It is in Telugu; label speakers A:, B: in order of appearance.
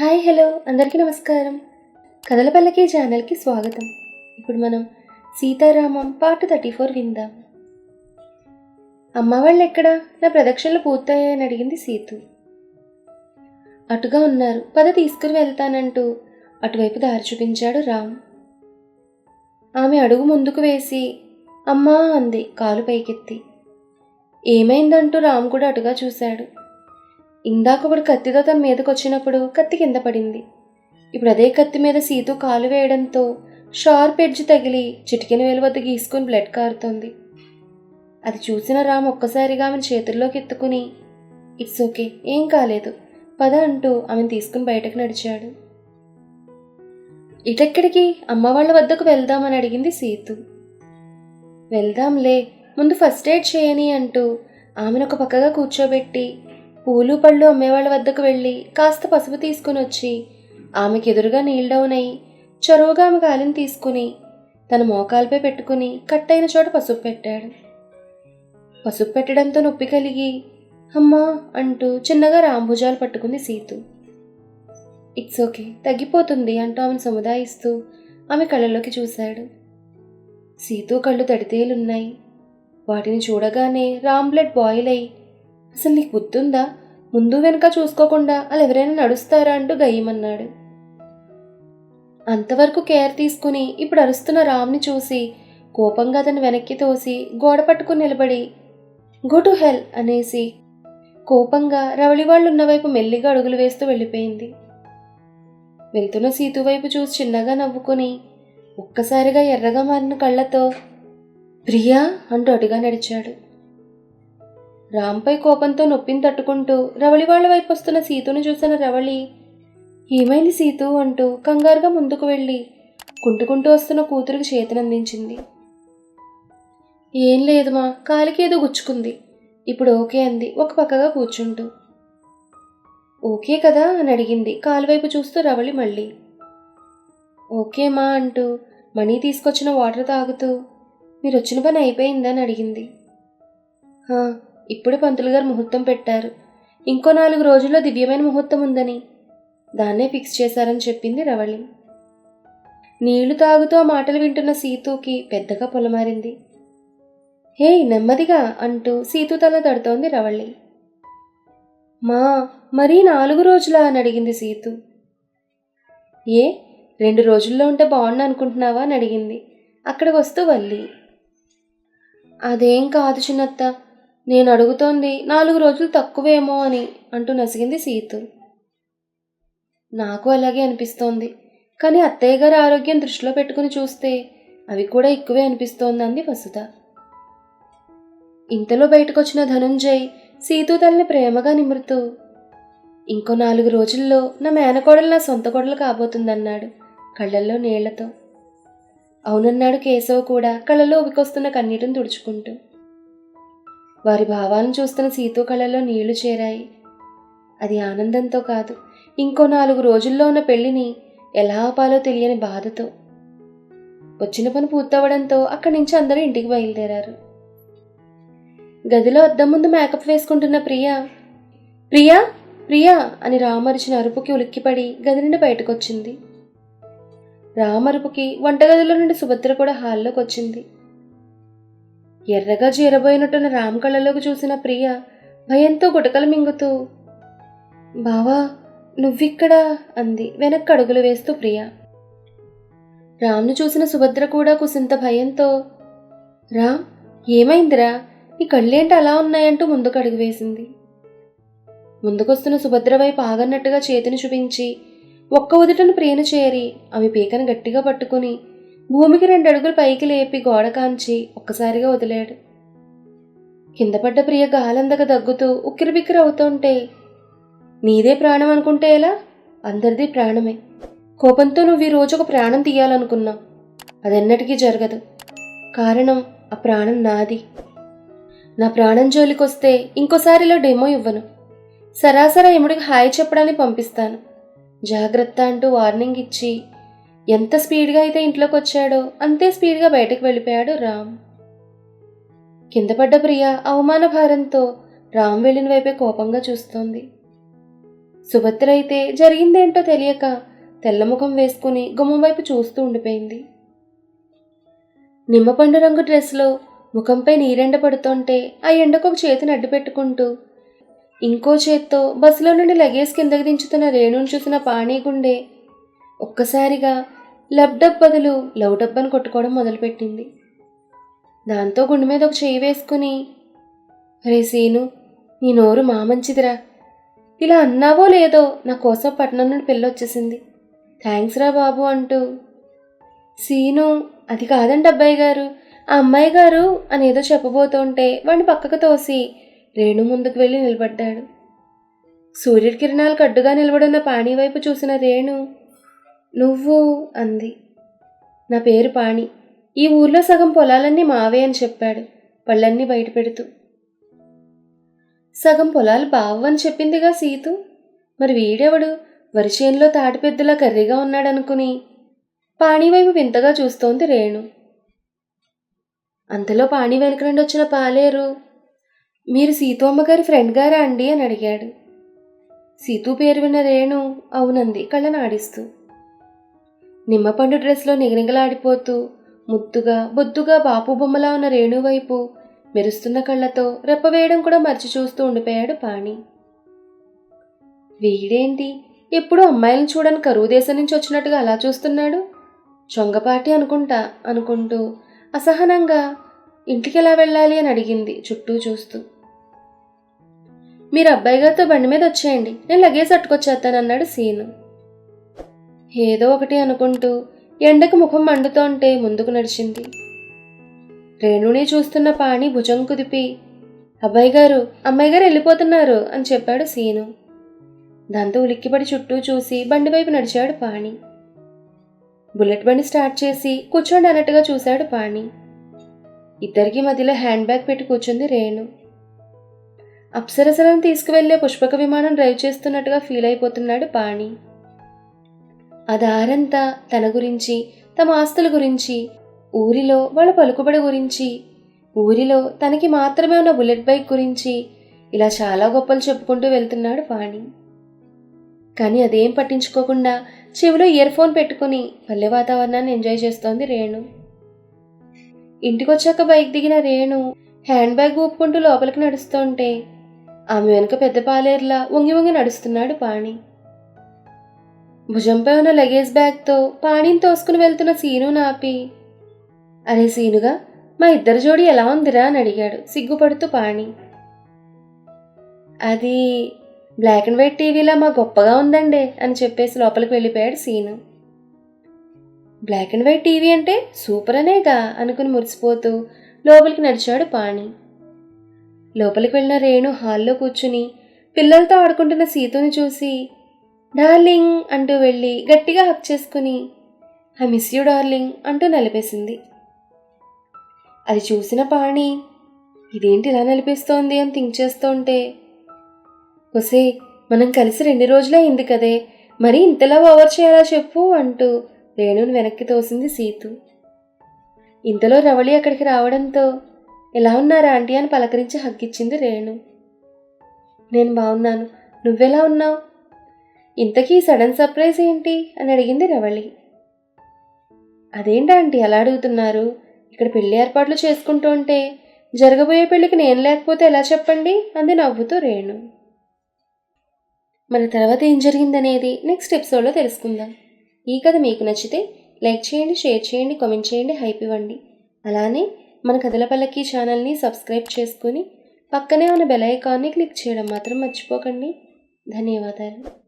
A: Hi hello. అందరికీ నమస్కారం. కథల పల్లకి ఛానల్కి స్వాగతం. ఇప్పుడు మనం సీతారామం పార్ట్ థర్టీ ఫోర్ విందాం. అమ్మ వాళ్ళు ఎక్కడా? నా ప్రదక్షిణలు పూర్తయ్యాయని అడిగింది సీతు. అటుగా ఉన్నారు. పద తీసుకుని వెళ్తానంటూ అటువైపు దారి చూపించాడు రామ్. ఆమె అడుగు ముందుకు వేసి అమ్మా అంది కాలు పైకెత్తి. ఏమైందంటూ రామ్ కూడా అటుగా చూశాడు. ఇందాక ఒకడు కత్తితో తన మీదకు వచ్చినప్పుడు కత్తి కింద పడింది. ఇప్పుడు అదే కత్తి మీద సీతు కాలు వేయడంతో షార్ప్ ఎడ్జ్ తగిలి చిటికెన వేలు వద్ద గీసుకుని బ్లడ్ కారుతోంది. అది చూసిన రామ్ ఒక్కసారిగా ఆమెను చేతుల్లోకి ఎత్తుకుని ఇట్స్ ఓకే ఏం కాలేదు పద అంటూ ఆమెను తీసుకుని బయటకు నడిచాడు. ఇటెక్కడికి? అమ్మ వాళ్ళ వద్దకు వెళ్దామని అడిగింది సీతు. వెళ్దాంలే ముందు ఫస్ట్ ఎయిడ్ చేయని అంటూ ఆమెను ఒక పక్కగా కూర్చోబెట్టి పూలు పళ్ళు అమ్మేవాళ్ళ వద్దకు వెళ్ళి కాస్త పసుపు తీసుకుని వచ్చి ఆమెకి ఎదురుగా నీల్ డౌన్ చొరవగా ఆమె కాలిని తీసుకుని తన మోకాలపై పెట్టుకుని కట్టయిన చోట పసుపు పెట్టాడు. పసుపు పెట్టడంతో నొప్పి కలిగి అమ్మా అంటూ చిన్నగా రాంభుజాలు పట్టుకుంది సీతు. ఇట్స్ ఓకే తగ్గిపోతుంది అంటూ ఆమెను సముదాయిస్తూ ఆమె కళ్ళలోకి చూశాడు. సీతు కళ్ళు తడితేలున్నాయి. వాటిని చూడగానే రామ్ బ్లడ్ బాయిల్ అయి అసలు నీకు గుర్తుందా? ముందు వెనుక చూసుకోకుండా అలా ఎవరైనా నడుస్తారా అంటూ గయ్యమన్నాడు. అంతవరకు కేర్ తీసుకుని ఇప్పుడు అరుస్తున్న రామ్ని చూసి కోపంగా అతను వెనక్కి తోసి గోడ పట్టుకుని నిలబడి గో టు హెల్ అనేసి కోపంగా రవళి వాళ్ళు ఉన్నవైపు మెల్లిగా అడుగులు వేస్తూ వెళ్ళిపోయింది. వెళ్తున్న సీతు వైపు చూసి చిన్నగా నవ్వుకుని ఒక్కసారిగా ఎర్రగా మారిన కళ్ళతో ప్రియా అంటూ అటుగా నడిచాడు. రాంపై కోపంతో నొప్పిని తట్టుకుంటూ రవళి వాళ్ళ వైపు వస్తున్న సీతును చూసిన రవళి ఏమైంది సీతు? అంటూ కంగారుగా ముందుకు వెళ్ళి కుంటుకుంటూ వస్తున్న కూతురికి చేతనందించింది. ఏం లేదు మా కాలికి ఏదో గుచ్చుకుంది. ఇప్పుడు ఓకే అంది ఒక పక్కగా కూర్చుంటూ. ఓకే కదా అని అడిగింది కాలువైపు చూస్తూ రవళి మళ్ళీ. ఓకేమా అంటూ మనీ తీసుకొచ్చిన వాటర్ తాగుతూ మీరు వచ్చిన పని అయిపోయిందని అడిగింది. ఇప్పుడే పంతులు గారు ముహూర్తం పెట్టారు. ఇంకో నాలుగు రోజుల్లో దివ్యమైన ముహూర్తం ఉందని. దాన్నే ఫిక్స్ చేశారని చెప్పింది రవళి. నీళ్ళు తాగుతూ ఆ మాటలు వింటున్న సీతూకి పెద్దగా పొలమారింది. హే నెమ్మదిగా అంటూ సీతు తల తడుతోంది రవళి. మా మరీ నాలుగు రోజులా? అని అడిగింది సీతు. ఏ రెండు రోజుల్లో ఉంటే బాగుండు అనుకుంటున్నావా? అని అడిగింది. అక్కడికి వస్తూ వల్లి. అదేం కాదు చిన్నత్త నేను అడుగుతోంది నాలుగు రోజులు తక్కువేమో అని అంటూ నసిగింది సీతు. నాకు అలాగే అనిపిస్తోంది. కానీ అత్తయ్య గారి ఆరోగ్యం దృష్టిలో పెట్టుకుని చూస్తే అవి కూడా ఎక్కువే అనిపిస్తోంది అంది వసుధ. ఇంతలో బయటకొచ్చిన ధనుంజయ్ సీతు తల్లిని ప్రేమగా నిమురుతూ ఇంకో నాలుగు రోజుల్లో నా మేనకోడలు నా సొంత కోడలు కాబోతుందన్నాడు కళ్ళల్లో నీళ్ళతో. అవునన్నాడు కేశవ్ కూడా కళ్ళలో ఉబికొస్తున్న కన్నీటిని తుడుచుకుంటూ. వారి భావాలను చూస్తున్న సీతు కళ్ళలో నీళ్ళు చేరాయి. అది ఆనందంతో కాదు ఇంకో నాలుగు రోజుల్లో ఉన్న పెళ్ళిని ఎలా ఆపాలో తెలియని బాధతో. వచ్చిన పని పూర్తవడంతో అక్కడి నుంచి అందరూ ఇంటికి బయలుదేరారు. గదిలో అద్దం ముందు మేకప్ వేసుకుంటున్న ప్రియా ప్రియా ప్రియా అని రామరిచిన అరుపుకి ఉలిక్కిపడి గది నుండి బయటకొచ్చింది. రామరుపుకి వంటగదిలో నుండి సుభద్ర కూడా హాల్లోకి వచ్చింది. ఎర్రగా చేరబోయినట్టున్న రామ్ కళ్ళలోకి చూసిన ప్రియ భయంతో గుటకలు మింగుతూ బావా నువ్విక్కడా? అంది వెనక్కి అడుగులు వేస్తూ ప్రియ. రామ్ను చూసిన సుభద్ర కూడా కుసింత భయంతో రామ్ ఏమైందిరా? ఈ కళ్ళేంటి అలా ఉన్నాయంటూ ముందుకు అడుగు వేసింది ముందుకొస్తున్న సుభద్ర వైపు ఆగన్నట్టుగా చేతిని చూపించి ఒక్క ఉదుటను ప్రియను చేరి ఆమె పీకను గట్టిగా పట్టుకుని భూమికి రెండు అడుగులు పైకి లేపి గోడ కాంచి ఒక్కసారిగా వదిలాడు. కింద పడ్డ ప్రియ గాలందక దగ్గుతూ ఉక్కిరిబిక్కిరి అవుతుంటే నీదే ప్రాణం అనుకుంటే ఎలా? అందరిది ప్రాణమే. కోపంతో నువ్వు ఈ రోజు ఒక ప్రాణం తీయాలనుకున్నావు అదెన్నటికీ జరగదు. కారణం ఆ ప్రాణం నాది. నా ప్రాణం జోలికొస్తే ఇంకోసారిలో డెమో ఇవ్వను. సరాసరా ఎముడికి హాయ్ చెప్పడానికి పంపిస్తాను. జాగ్రత్త అంటూ వార్నింగ్ ఇచ్చి ఎంత స్పీడ్గా అయితే ఇంట్లోకి వచ్చాడో అంతే స్పీడ్గా బయటకు వెళ్ళిపోయాడు రామ్. కింద పడ్డ ప్రియ అవమాన భారంతో రామ్ వెళ్ళిన వైపే కోపంగా చూస్తోంది. సుభద్ర అయితే జరిగిందేంటో తెలియక తెల్లముఖం వేసుకుని గుమ్మం వైపు చూస్తూ ఉండిపోయింది. నిమ్మపండు రంగు డ్రెస్లో ముఖంపై నీరెండ పడుతుంటే ఆ ఎండకు ఒక చేతిని అడ్డు పెట్టుకుంటూ ఇంకో చేత్తో బస్సులో నుండి లగేజ్ కిందకి దించుతున్న రేణును చూసిన పాణి గుండె ఒక్కసారిగా లబ్డబ్ బదులు లవ్ డబ్బని కొట్టుకోవడం మొదలుపెట్టింది. దాంతో గుండె మీద ఒక చెయ్యి వేసుకుని రే సీను నీ నోరు మా మంచిదిరా. ఇలా అన్నావో లేదో నా కోసం పట్నం నుండి పిల్ల వచ్చేసింది. థ్యాంక్స్ రా బాబు అంటూ సీను అది కాదండి అబ్బాయి గారు. ఆ అమ్మాయి గారు అని ఏదో చెప్పబోతుంటే వాడిని పక్కకు తోసి రేణు ముందుకు వెళ్ళి నిలబడ్డాడు. సూర్యకిరణాలకు అడ్డుగా నిలబడిన పాణి వైపు చూసిన రేణు నువ్వు అంది. నా పేరు పాణి. ఈ ఊర్లో సగం పొలాలన్నీ మావే అని చెప్పాడు. పళ్ళన్నీ బయట పెడుతూ. సగం పొలాలు బావని చెప్పిందిగా సీతు. మరి వీడెవడు? వరి చేనులో తాటిపెద్దులా కర్రీగా ఉన్నాడనుకుని. పాణివైపు వింతగా చూస్తోంది రేణు. అంతలో పాణి వెనక నుండి వచ్చిన పాలేరు. మీరు సీతు అమ్మగారి ఫ్రెండ్ గారా అండి అని అడిగాడు. సీతు పేరు విన్న రేణు అవునంది కళ్ళనాడిస్తూ నిమ్మపండు డ్రెస్లో నిగనిగలాడిపోతూ ముద్దుగా బొద్దుగా బాపు బొమ్మలా ఉన్న రేణు వైపు మెరుస్తున్న కళ్ళతో రెప్పవేయడం కూడా మర్చి చూస్తూ ఉండిపోయాడు పాణి. వీడేంటి? ఎప్పుడు అమ్మాయిలను చూడని కరువు దేశం నుంచి వచ్చినట్టుగా అలా చూస్తున్నాడు? చొంగపాటి అనుకుంటా అనుకుంటూ అసహనంగా ఇంటికి ఎలా వెళ్ళాలి అని అడిగింది చుట్టూ చూస్తూ. మీరు అబ్బాయి గారితో బండి మీద వచ్చేయండి నేను లగేజ్ అట్టుకొచ్చేస్తానన్నాడు సీను. ఏదో ఒకటి అనుకుంటూ ఎండకు ముఖం మండుతోంటే ముందుకు నడిచింది. రేణుని చూస్తున్న పాణి భుజం కుదిపి అబ్బాయి గారు అమ్మాయి గారు వెళ్ళిపోతున్నారు అని చెప్పాడు సీను. దాంతో ఉలిక్కిపడి చుట్టూ చూసి బండి వైపు నడిచాడు పాణి. బుల్లెట్ బండి స్టార్ట్ చేసి కూర్చోండి అన్నట్టుగా చూశాడు పాణి. ఇద్దరికి మధ్యలో హ్యాండ్ బ్యాగ్ పెట్టి కూర్చుంది రేణు. అప్సరసలను తీసుకువెళ్ళే పుష్పక విమానం డ్రైవ్ చేస్తున్నట్టుగా ఫీల్ అయిపోతున్నాడు పాణి. ఆ దారంతా తన గురించి తమ ఆస్తుల గురించి ఊరిలో వాళ్ళ పలుకుబడి గురించి ఊరిలో తనకి మాత్రమే ఉన్న బుల్లెట్ బైక్ గురించి ఇలా చాలా గొప్పలు చెప్పుకుంటూ వెళ్తున్నాడు పాణి కానీ అదేం పట్టించుకోకుండా చెవిలో ఇయర్ ఫోన్ పెట్టుకుని పల్లె వాతావరణాన్ని ఎంజాయ్ చేస్తోంది రేణు. ఇంటికొచ్చాక బైక్ దిగిన రేణు హ్యాండ్ బ్యాగ్ ఊపుకుంటూ లోపలికి నడుస్తుంటే ఆమె వెనుక పెద్ద పాలేర్లా వంగి వంగి నడుస్తున్నాడు పాణి భుజంపై ఉన్న లగేజ్ బ్యాగ్తో పాణిని తోసుకుని వెళ్తున్న సీను నాపి. అరే సీనుగా మా ఇద్దరు జోడి ఎలా ఉందిరా? అని అడిగాడు సిగ్గుపడుతూ పాణి. అది బ్లాక్ అండ్ వైట్ టీవీలా మా గొప్పగా ఉందండి అని చెప్పేసి లోపలికి వెళ్ళిపోయాడు Seenu. Black and white TV అంటే సూపర్ అనేగా అనుకుని మురిసిపోతూ లోపలికి నడిచాడు పాణి. లోపలికి వెళ్ళిన రేణు హాల్లో కూర్చుని పిల్లలతో ఆడుకుంటున్న సీతుని చూసి డార్లింగ్ అంటూ వెళ్ళి గట్టిగా హక్ చేసుకుని ఐ మిస్ యూ డార్లింగ్ అంటూ నలిపేసింది. అది చూసిన పాణి ఇదేంటి ఇలా నలిపేస్తోంది అని థింక్ చేస్తుంటే ఒసే మనం కలిసి రెండు రోజులే అయింది కదే మరి ఇంతలా ఓవర్ చేయాలా చెప్పు అంటూ రేణుని వెనక్కి తోసింది సీతు. ఇంతలో రవళి అక్కడికి రావడంతో ఎలా ఉన్నారా ఆంటీ అని పలకరించి హగ్గిచ్చింది రేణు. నేను బాగున్నాను. నువ్వెలా ఉన్నావు? ఇంతకీ సడన్ సర్ప్రైజ్ ఏంటి అని అడిగింది రవళి. అదేంటి ఆంటీ అలా అడుగుతున్నారు? ఇక్కడ పెళ్ళి ఏర్పాట్లు చేసుకుంటూ ఉంటే జరగబోయే పెళ్ళికి నేను లేకపోతే ఎలా చెప్పండి? అంది నవ్వుతూ రేణు. మన తర్వాత ఏం జరిగిందనేది నెక్స్ట్ ఎపిసోడ్లో తెలుసుకుందాం. ఈ కథ మీకు నచ్చితే లైక్ చేయండి షేర్ చేయండి కామెంట్ చేయండి హైప్ ఇవ్వండి. అలానే మన కథల పల్లకి ఛానల్ని సబ్స్క్రైబ్ చేసుకుని పక్కనే ఉన్న బెల్ ఐకాన్ని క్లిక్ చేయడం మాత్రం మర్చిపోకండి. ధన్యవాదాలు.